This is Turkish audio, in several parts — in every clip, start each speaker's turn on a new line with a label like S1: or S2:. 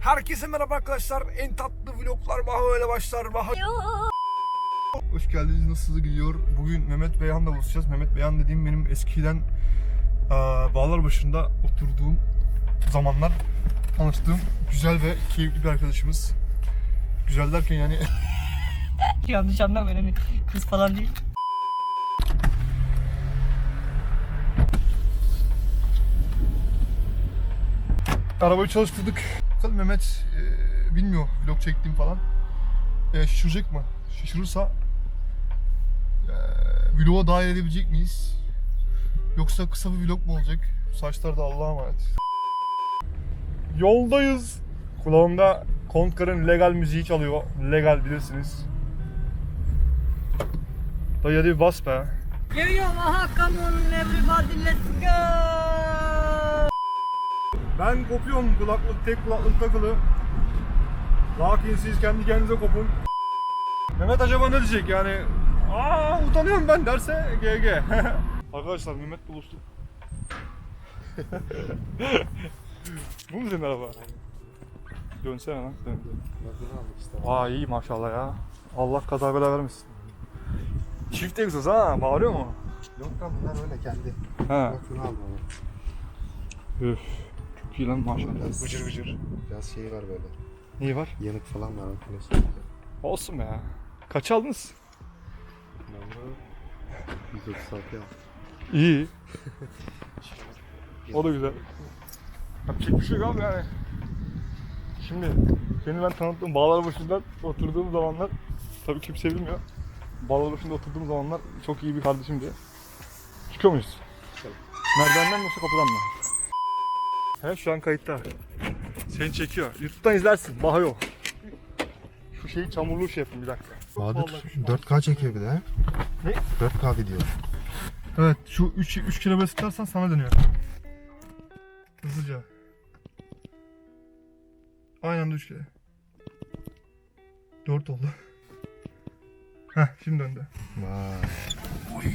S1: Herkese merhaba arkadaşlar. En tatlı vloglar Baha öyle başlar. Baha... Hoş geldiniz. Nasıl gidiyor? Bugün Mehmet Beyhan'la buluşacağız. Mehmet Beyhan dediğim benim eskiden eee bağlar başında oturduğum zamanlar tanıştığım güzel ve keyifli bir arkadaşımız. Güzel derken yani
S2: Yanlış anlamayın hani kız falan değil.
S1: Arabayı çalıştırdık. Bakalım Mehmet e, bilmiyor vlog çektiğim falan. E, şaşıracak mı? Şaşırırsa e, vloga dahil edebilecek miyiz? Yoksa kısa bir vlog mu olacak? Saçlar da Allah'a emanet. Yoldayız. Kulağımda Kontkar'ın legal müziği çalıyor. Legal bilirsiniz. Dayı hadi bas be.
S2: Yo yo everybody let's go.
S1: Ben kopuyorum kulaklık tek kulaklık takılı. Lakin siz kendi kendinize kopun. Mehmet acaba ne diyecek yani? Aa utanıyorum ben derse GG. Arkadaşlar Mehmet buluştu. Bu mu senin araba? Dönsene lan dön. Aa iyi maşallah ya. Allah kaza bela vermesin. Çift egzoz ha bağırıyor mu?
S3: Yok lan bunlar öyle kendi.
S1: Ha.
S3: Bak şunu aldım ama.
S1: Üf. Çok iyi lan maşallah.
S3: Biraz-
S1: Vıcır vıcır.
S3: Biraz şey var böyle.
S1: Neyi var?
S3: Yanık falan var. Arkadaşlar.
S1: Olsun be ya. Kaç aldınız?
S3: 136 ya.
S1: İyi. o da güzel. Yapacak bir şey yok abi yani. Şimdi seni ben tanıttığım bağlar başından oturduğum zamanlar tabii kimse bilmiyor. Bağlar başında oturduğum zamanlar çok iyi bir kardeşim diye. Çıkıyor muyuz? Merdivenden mi yoksa kapıdan mı? He şu an kayıtta. Seni çekiyor. YouTube'dan izlersin. Baha yok. Şu şeyi çamurluğu şey yapayım bir dakika.
S3: Bahadır 4K çekiyor bir de.
S1: Ne?
S3: 4K video.
S1: Evet şu 3 3 kilometre tutarsan sana dönüyor. Hızlıca. Aynı anda 3 kere. 4 oldu. Heh şimdi döndü.
S3: Vay.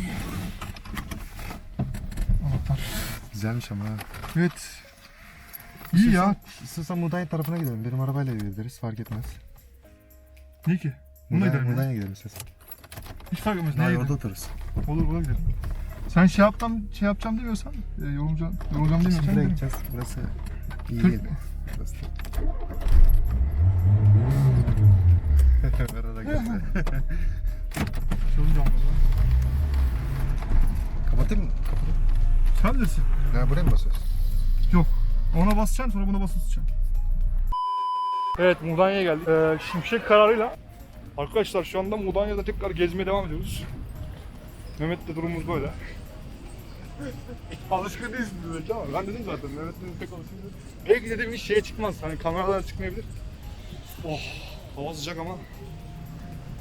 S1: Anahtar.
S3: Güzelmiş ama.
S1: Evet. İyi ya.
S3: İstiyorsan Mudanya tarafına gidelim. Benim arabayla gideriz fark etmez.
S1: Ne ki? Bununla
S3: Mudanya,
S1: gidelim ya.
S3: Mudanya gidelim istiyorsan.
S1: Hiç fark etmez. Neye
S3: Hayır orada
S1: gidelim?
S3: otururuz.
S1: Olur buna gidelim. Sen şey yaptam, şey yapacağım demiyorsan, e, yorulacağım, yorulacağım demiyorsan
S3: Şimdi
S1: gidelim.
S3: gideceğiz. Burası iyi
S1: Türk
S3: yeri.
S1: mü?
S3: Burası. Arada geldi.
S1: Yorulacağım baba.
S3: Kapatayım mı?
S1: Sen bilirsin.
S3: Ha buraya mı basıyorsun?
S1: Yok. Ona basacaksın sonra buna basılı tutacaksın. Evet Mudanya'ya geldik. Ee, şimşek kararıyla arkadaşlar şu anda Mudanya'da tekrar gezmeye devam ediyoruz. Mehmet'le durumumuz böyle. Alışkın değilsin belki ama ben dedim zaten Mehmet'le pek alışkın değil. Belki dediğim iş şeye çıkmaz. Hani kameralar çıkmayabilir. Oh hava sıcak ama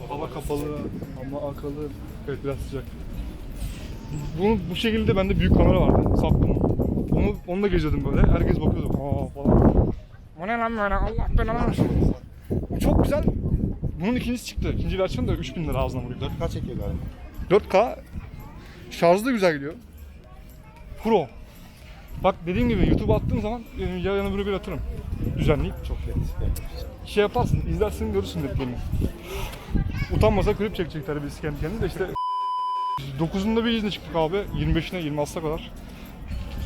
S1: hava kapalı ama akalı. Evet biraz sıcak. Bunu bu şekilde bende büyük kamera vardı. Sattım. Onu, onu da geziyordum böyle. Herkes bakıyordu. Aa falan. O ne lan böyle? Allah belanı versin. Bu çok güzel. Bunun ikincisi çıktı. İkinci versiyon da 3000 lira ağzına vuruyor.
S3: 4K çekiyor galiba.
S1: 4K şarjı da güzel gidiyor. Pro. Bak dediğim gibi YouTube attığım zaman e, ya yana böyle bir atarım. Düzenleyip.
S3: Çok net.
S1: Şey yaparsın, izlersin görürsün netlerini. Utanmasa klip çekecek tabii biz kendi kendine de işte 9'unda bir izne çıktık abi. 25'ine 26'a kadar.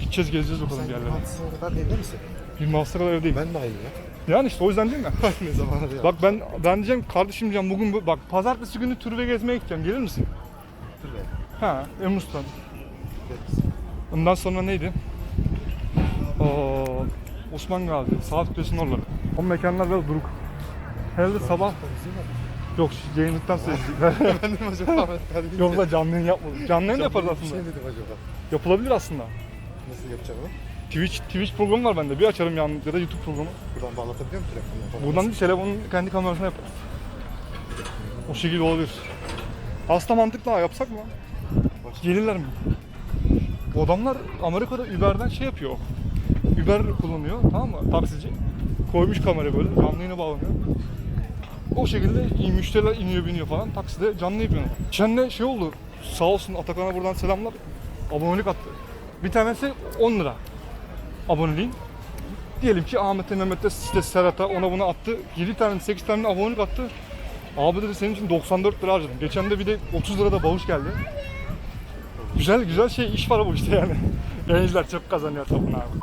S1: Gideceğiz gezeceğiz bakalım
S3: Sen
S1: bir yerlere.
S3: 26'sına kadar evde misin?
S1: 26'a kadar evdeyim.
S3: Ben de aynı ya.
S1: Yani işte o yüzden değil mi?
S3: ne zamanı diyor.
S1: Bak ben ben diyeceğim kardeşim diyeceğim bugün bu- bak pazartesi günü türbe gezmeye gideceğim. Gelir misin?
S3: Dur be.
S1: Ha, Emrus'tan. Ondan sonra neydi? Oo, Osman Gazi, Saat Kulesi'nin oraları. O mekanlar biraz duruk. Herhalde sabah yok yayınlıktan seyredecekler.
S3: Ben dedim acaba ben
S1: yok da canlı yayın yapmadık. Canlı yayın da yaparız
S3: Bir
S1: aslında.
S3: şey dedim acaba.
S1: Yapılabilir aslında.
S3: Nasıl yapacağım onu?
S1: Twitch, Twitch programı var bende. Bir açarım yan ya da YouTube programı.
S3: Buradan bağlatabiliyor muyum telefonla?
S1: Buradan değil telefonun kendi kamerasına yaparız. O şekilde olabilir. Aslında mantıklı ha yapsak mı? Gelirler mi? Bu adamlar Amerika'da Uber'den şey yapıyor. Uber kullanıyor tamam mı? Taksici. Koymuş kamera böyle canlı yayına bağlanıyor. O şekilde müşteriler iniyor biniyor falan. Takside canlı yapıyor. Geçen de şey oldu. Sağ olsun Atakan'a buradan selamlar. Abonelik attı. Bir tanesi 10 lira. Aboneliğin. Diyelim ki Ahmet'e, Mehmet'e, işte Serhat'a ona buna attı. 7 tane, 8 tane abonelik attı. Abi dedi senin için 94 lira harcadım. Geçen de bir de 30 lira da bağış geldi. Güzel güzel şey iş var bu işte yani. Yayıncılar çok kazanıyor topun abi.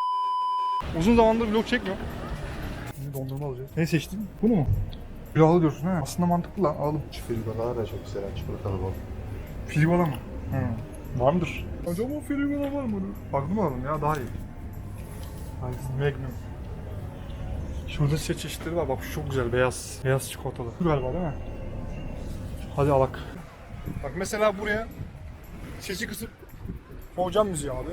S1: Uzun zamandır vlog çekmiyorum. Şimdi dondurma alacağız. Ne seçtin? Bunu mu? Yağlı diyorsun ha. Aslında mantıklı lan alalım.
S3: Şu filmalar da çok güzel. Çikolatalı bol.
S1: Filibola mı? Hı. Vardır. Acaba Filibola var mı? Mı alalım ya daha iyi. Hangisi? Magnum. Şurada size çeşitleri var. Bak şu çok güzel beyaz. Beyaz çikolatalı. Bu galiba değil mi? Hadi alak. Bak mesela buraya sesi kısıp hocam müziği abi.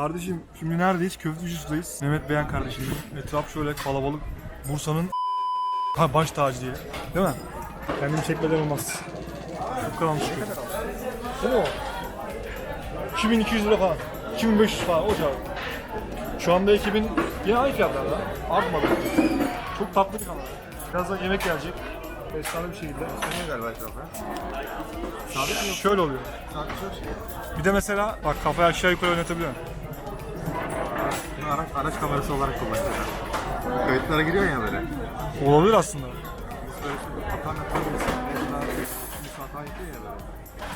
S1: Kardeşim şimdi neredeyiz? Köftecisi'deyiz. Mehmet Beyan kardeşim. Etraf şöyle kalabalık. Bursa'nın ha, baş tacı diye. Değil mi? Kendimi çekmeden olmaz. Çok karanlık çıkıyor. Değil mi o? 2200 lira falan. 2500 falan o civar. Şu anda 2000 yine aynı fiyatlarda. Artmadı. Çok tatlı bir kanal. Birazdan yemek gelecek. Efsane bir şekilde.
S3: Sen galiba etrafa.
S1: Şöyle oluyor. Bir de mesela bak kafayı aşağı yukarı oynatabiliyorum.
S3: Araç, araç kamerası olarak kullanacağız. Kayıtlara giriyor ya böyle.
S1: Olabilir aslında.
S3: Biz böyle şimdi hata hata mesela hata yapıyor ya böyle.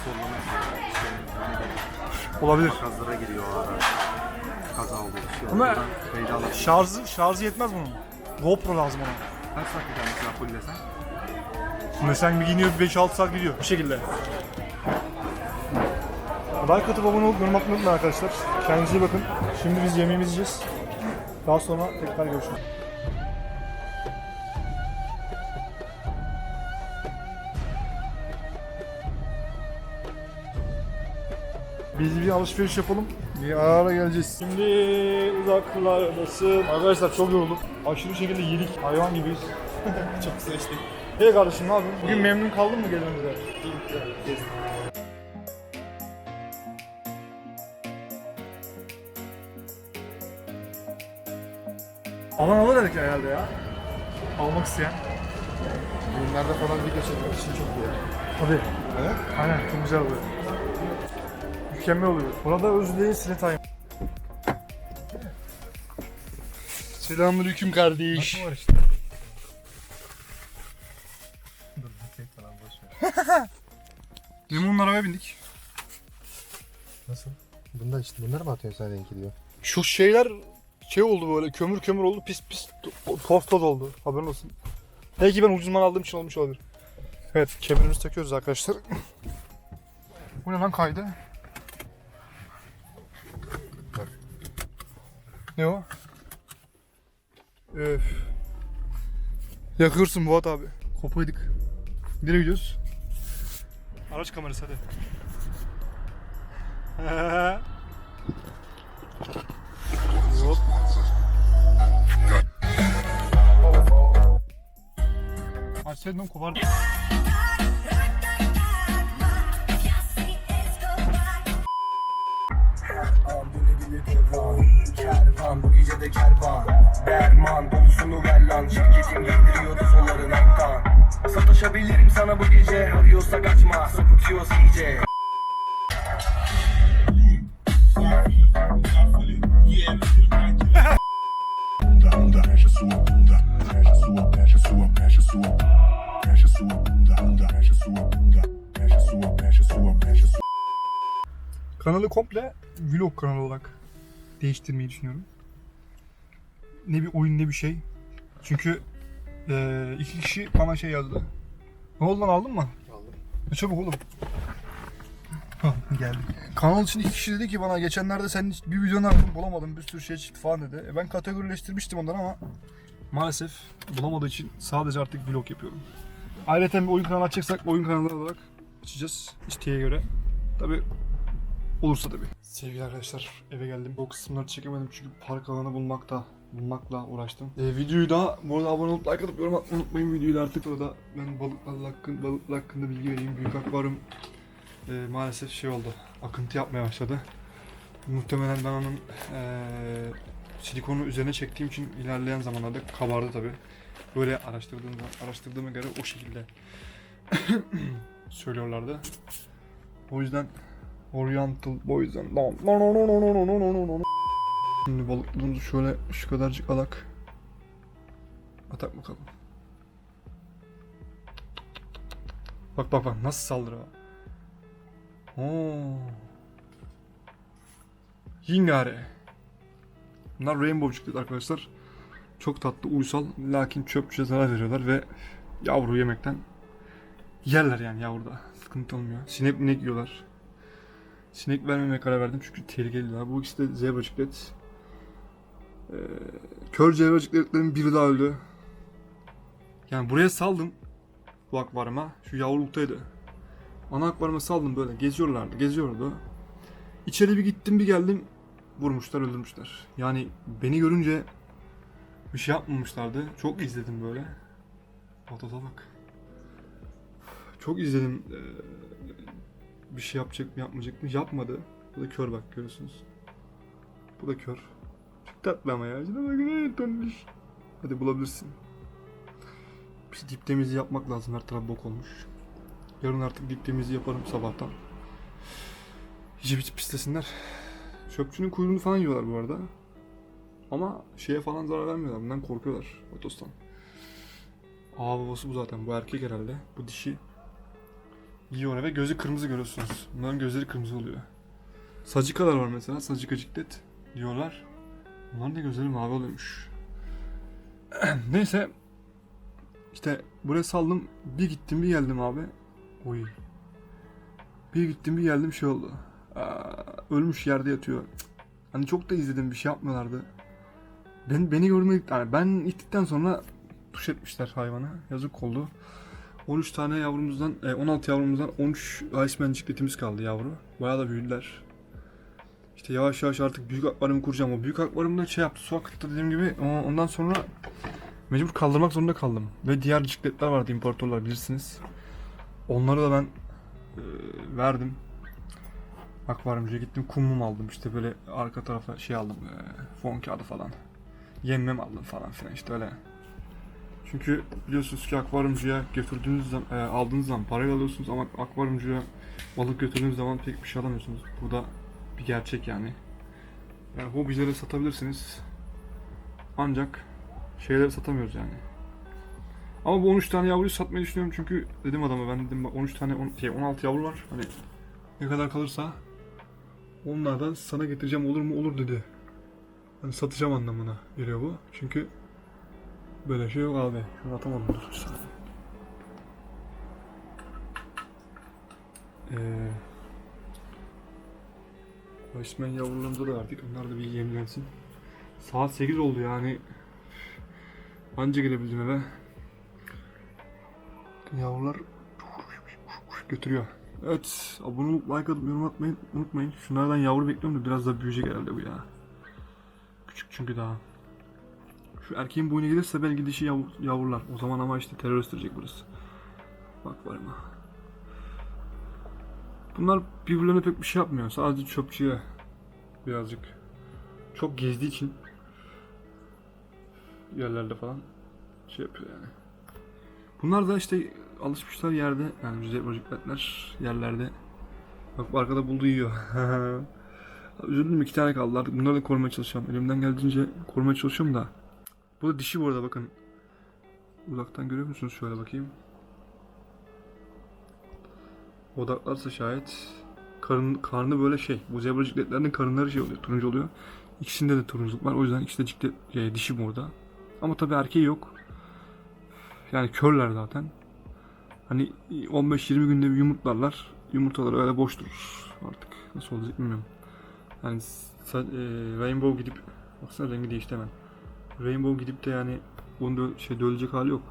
S3: Sollama yapıyor. İşte ne bileyim,
S1: Olabilir.
S3: Kazlara giriyor o ara. Kaza oldu. Bir şey.
S1: Ama-
S3: kaydı
S1: Şarjı, şarjı yetmez bunun. GoPro lazım ona.
S3: kaç saat gider mesela full desen?
S1: Sen bir giyiniyor 5-6 saat gidiyor. Bu şekilde. Like atıp abone olup yorum atmayı arkadaşlar. Kendinize iyi bakın. Şimdi biz yemeğimizi yiyeceğiz. Daha sonra tekrar görüşürüz. Biz bir alışveriş yapalım. Bir ara geleceğiz. Şimdi uzaklardasın. Arkadaşlar çok yorulduk. Aşırı şekilde yedik. Hayvan gibiyiz.
S3: Çok seçtik.
S1: Hey kardeşim ne yapıyorsun? Bugün memnun kaldın mı gelmemize? Alan alır dedik herhalde ya. Almak isteyen.
S3: Bunlarda falan video çekmek için çok iyi.
S1: Tabii.
S3: Evet.
S1: Aynen çok güzel oluyor. Mükemmel oluyor. Burada Özdeğin Sinet Ayım. Selamünaleyküm kardeş.
S3: var işte. Dur bir tek falan boş ver.
S1: Limonun arabaya bindik.
S3: Nasıl? Bunda işte bunları mı atıyorsun sen renki diyor.
S1: Şu şeyler şey oldu böyle kömür kömür oldu pis pis toz toz oldu haberin olsun. Belki ben ucuz mal aldığım için olmuş olabilir. Evet kemerimizi takıyoruz arkadaşlar. Bu ne lan kaydı? Ne o? Öf. Yakıyorsun Fuat abi. Kopaydık. Nereye gidiyoruz? Araç kamerası hadi.
S4: Senden kopar. Kervan bu gece de kervan
S1: Kanalı komple vlog kanalı olarak değiştirmeyi düşünüyorum. Ne bir oyun ne bir şey. Çünkü eee iki kişi bana şey yazdı. Ne oldu lan aldın mı?
S3: Aldım.
S1: Ne çabuk oğlum. Geldi. Kanal için iki kişi dedi ki bana geçenlerde senin bir videonu aradım bulamadım bir sürü şey çıktı falan dedi. E ben kategorileştirmiştim ondan ama maalesef bulamadığı için sadece artık vlog yapıyorum. Ayrıca bir oyun kanalı açacaksak oyun kanalı olarak açacağız isteğe göre. Tabi olursa tabi. Sevgili arkadaşlar eve geldim. O kısımları çekemedim çünkü park alanı bulmakta bulmakla uğraştım. E, videoyu da bu arada abone olup like atıp yorum atmayı unutmayın videoyu da artık orada ben balıklarla hakkında, balıklar hakkında bilgi vereyim. Büyük akvaryum e, maalesef şey oldu. Akıntı yapmaya başladı. Muhtemelen ben onun e, silikonu üzerine çektiğim için ilerleyen zamanlarda kabardı tabi. Böyle araştırdığım araştırdığıma göre o şekilde söylüyorlardı. O yüzden Oriental Boys'dan Şimdi balıklığımızı şöyle şu kadarcık alak. Atak bakalım. Bak bak bak nasıl saldırı var. Oo. Yingare. Bunlar rainbow çıktı arkadaşlar. Çok tatlı, uysal lakin çöpçüye zarar veriyorlar ve yavru yemekten yerler yani yavruda. Sıkıntı olmuyor. Sinek minek yiyorlar. Sinek vermemeye karar verdim çünkü tehlikeliler. Bu ikisi de zebra ciklet. Ee, kör zebra cikletlerin biri daha öldü. Yani buraya saldım bu akvaryuma. Şu yavruluktaydı. Ana akvaryuma saldım böyle. Geziyorlardı, geziyordu. İçeri bir gittim bir geldim. Vurmuşlar, öldürmüşler. Yani beni görünce bir şey yapmamışlardı. Çok izledim böyle. Fotoda bak. Çok izledim. Ee, bir şey yapacak mı yapmayacak mı? Yapmadı. Bu da kör bak görüyorsunuz. Bu da kör. Çok tatlı ama ya. Tonmuş. Hadi bulabilirsin. Bir dip temizliği yapmak lazım. Her taraf bok olmuş. Yarın artık dip temizliği yaparım sabahtan. İyice bir pislesinler. Çöpçünün kuyruğunu falan yiyorlar bu arada. Ama şeye falan zarar vermiyorlar. Bundan korkuyorlar. Otostan. Aa babası bu zaten. Bu erkek herhalde. Bu dişi. Yiyor ve gözü kırmızı görüyorsunuz. Bunların gözleri kırmızı oluyor. Sacikalar var mesela. Sacika ciklet diyorlar. Bunların da gözleri mavi oluyormuş. Neyse. İşte buraya saldım. Bir gittim bir geldim abi. Oy. Bir gittim bir geldim şey oldu. Aa, ölmüş yerde yatıyor. Hani çok da izledim bir şey yapmıyorlardı. Ben beni görmek yani ben gittikten sonra tuş etmişler hayvana. Yazık oldu. 13 tane yavrumuzdan, e, 16 yavrumuzdan 13 Iceman cikletimiz kaldı yavru. Bayağı da büyüdüler. İşte yavaş yavaş artık büyük akvaryum kuracağım. O büyük akvaryumda şey yaptı, su akıttı dediğim gibi. Ondan sonra mecbur kaldırmak zorunda kaldım. Ve diğer cikletler vardı imparatorlar bilirsiniz. Onları da ben e, verdim. Akvaryumcuya gittim kumum aldım işte böyle arka tarafa şey aldım e, fon kağıdı falan. Yemmem aldım falan filan işte öyle. Çünkü biliyorsunuz ki akvaryumcuya götürdüğünüz zaman, e, aldığınız zaman parayı alıyorsunuz ama akvaryumcuya balık götürdüğünüz zaman pek bir şey alamıyorsunuz. Bu da bir gerçek yani. Yani hobilere satabilirsiniz. Ancak şeyleri satamıyoruz yani. Ama bu 13 tane yavruyu satmayı düşünüyorum çünkü dedim adama ben dedim bak 13 tane on, şey 16 yavru var. Hani ne kadar kalırsa onlardan sana getireceğim olur mu olur dedi. Hani satacağım anlamına geliyor bu. Çünkü böyle şey yok abi. Şunu atamadım dur. bir saniye. Ee, yavrularımıza da verdik. Onlar da bir yemlensin. Saat 8 oldu yani. Anca gelebildim eve. Yavrular götürüyor. Evet, abone olup like atıp yorum atmayı unutmayın. Şunlardan yavru bekliyorum da biraz daha büyüyecek herhalde bu ya. Küçük çünkü daha. Şu erkeğin boyuna gelirse belki dişi yav- yavrular. O zaman ama işte terör östürecek burası. Bak var mı? Bunlar birbirlerine pek bir şey yapmıyor. Sadece çöpçüye birazcık çok gezdiği için yerlerde falan şey yapıyor yani. Bunlar da işte alışmışlar yerde yani zebracıkletler yerlerde. Bak arkada buldu yiyor. Üzüldüm iki tane kaldı artık bunları da korumaya çalışacağım. Elimden geldiğince korumaya çalışıyorum da. Bu da dişi bu arada bakın. Uzaktan görüyor musunuz? Şöyle bakayım. Odaklarsa şayet karın, karnı böyle şey. Bu zebra cikletlerinin karınları şey oluyor. Turuncu oluyor. İkisinde de turunculuk var. O yüzden ikisi de ciklet, şey, dişi burada. Ama tabii erkeği yok. Yani körler zaten. Hani 15-20 günde bir yumurtlarlar. Yumurtaları öyle boş durur. Artık nasıl olacak bilmiyorum. Yani e, Rainbow gidip baksana rengi değişti hemen. Rainbow gidip de yani bunu dö- şey dölecek hali yok.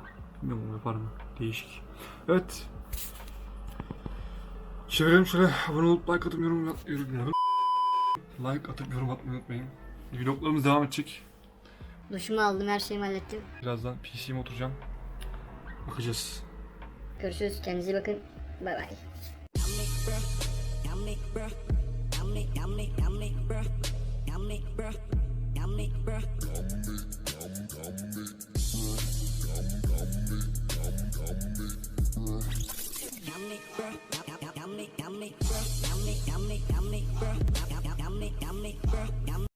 S1: Bilmiyorum onu yapar mı? Değişik. Evet. Çevirelim şöyle abone olup like atıp yorum, yorum like atıp yorum atmayı unutmayın. Vloglarımız devam edecek.
S5: Duşumu aldım, her şeyimi hallettim.
S1: Birazdan PC'me oturacağım. Bakacağız.
S5: Görüşürüz, kendinize iyi bakın. Bay bay.
S6: I'm
S4: bruh, yummy, yummy, bruh, yummy, yummy, yummy, bruh, yummy, yummy, yummy, bruh, yummy.